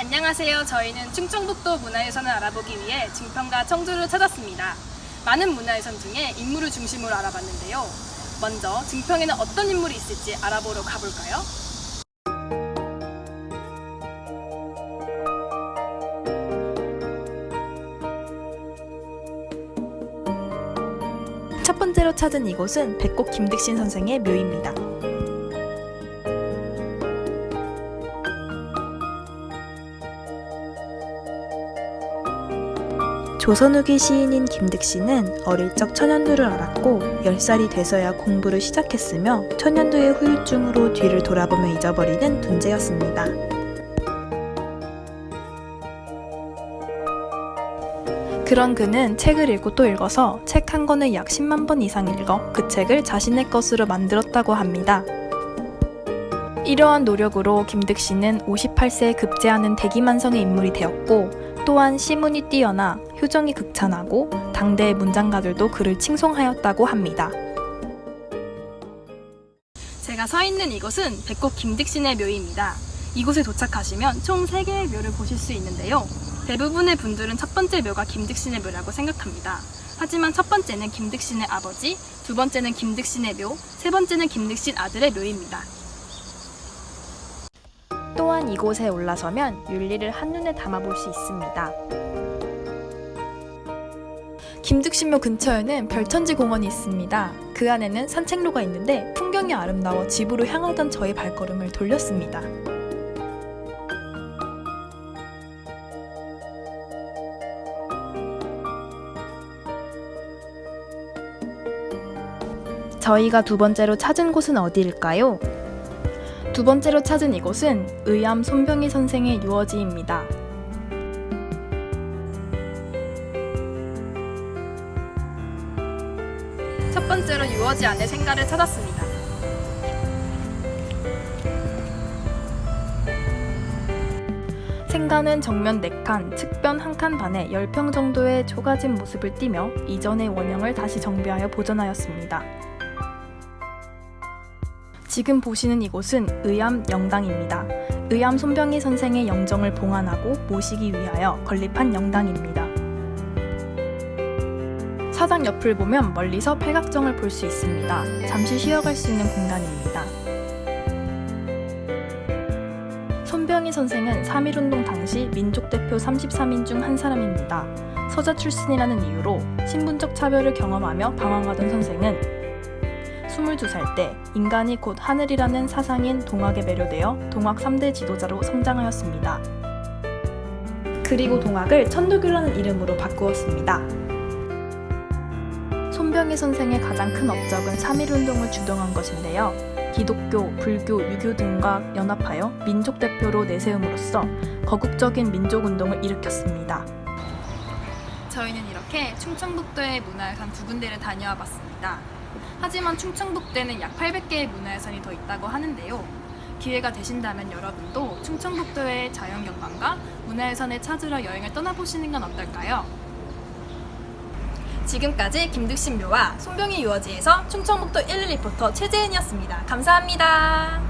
안녕하세요. 저희는 충청북도 문화유산을 알아보기 위해 증평과 청주를 찾았습니다. 많은 문화유산 중에 인물을 중심으로 알아봤는데요. 먼저 증평에는 어떤 인물이 있을지 알아보러 가볼까요? 첫 번째로 찾은 이곳은 백곡 김득신 선생의 묘입니다. 조선 후기 시인인 김득신은 어릴 적 천연두를 알았고 10살이 돼서야 공부를 시작했으며 천연두의 후유증으로 뒤를 돌아보며 잊어버리는 둔재였습니다. 그런 그는 책을 읽고 또 읽어서 책 한 권을 약 10만 번 이상 읽어 그 책을 자신의 것으로 만들었다고 합니다. 이러한 노력으로 김득신은 58세에 급제하는 대기만성의 인물이 되었고 또한 시문이 뛰어나 효정이 극찬하고 당대의 문장가들도 그를 칭송하였다고 합니다. 제가 서 있는 이곳은 백곡 김득신의 묘입니다. 이곳에 도착하시면 총 3개의 묘를 보실 수 있는데요. 대부분의 분들은 첫 번째 묘가 김득신의 묘라고 생각합니다. 하지만 첫 번째는 김득신의 아버지, 두 번째는 김득신의 묘, 세 번째는 김득신 아들의 묘입니다. 또한 이곳에 올라서면 윤리를 한눈에 담아볼 수 있습니다. 김득신묘 근처에는 별천지 공원이 있습니다. 그 안에는 산책로가 있는데 풍경이 아름다워 집으로 향하던 저의 발걸음을 돌렸습니다. 저희가 두 번째로 찾은 곳은 어디일까요? 두 번째로 찾은 이곳은 의암 손병희 선생의 유어지입니다. 첫 번째로 유어지 안의 생가를 찾았습니다. 생가는 정면 4칸, 측변 1칸 반에 10평 정도의 초가진 모습을 띠며 이전의 원형을 다시 정비하여 보존하였습니다. 지금 보시는 이곳은 의암 영당입니다. 의암 손병희 선생의 영정을 봉안하고 모시기 위하여 건립한 영당입니다. 사당 옆을 보면 멀리서 팔각정을 볼 수 있습니다. 잠시 쉬어갈 수 있는 공간입니다. 손병희 선생은 3.1운동 당시 민족대표 33인 중 한 사람입니다. 서자 출신이라는 이유로 신분적 차별을 경험하며 방황하던 선생은 22살 때 인간이 곧 하늘이라는 사상인 동학에 매료되어 동학 3대 지도자로 성장하였습니다. 그리고 동학을 천도교라는 이름으로 바꾸었습니다. 손병희 선생의 가장 큰 업적은 3.1운동을 주동한 것인데요. 기독교, 불교, 유교 등과 연합하여 민족 대표로 내세움으로써 거국적인 민족 운동을 일으켰습니다. 저희는 이렇게 충청북도의 문화유산 두 군데를 다녀와 봤습니다. 하지만 충청북도에는 약 800개의 문화유산이 더 있다고 하는데요. 기회가 되신다면 여러분도 충청북도의 자연경관과 문화유산을 찾으러 여행을 떠나보시는 건 어떨까요? 지금까지 김득신 묘와 손병희 유어지에서 충청북도 1일 리포터 최재은이었습니다. 감사합니다.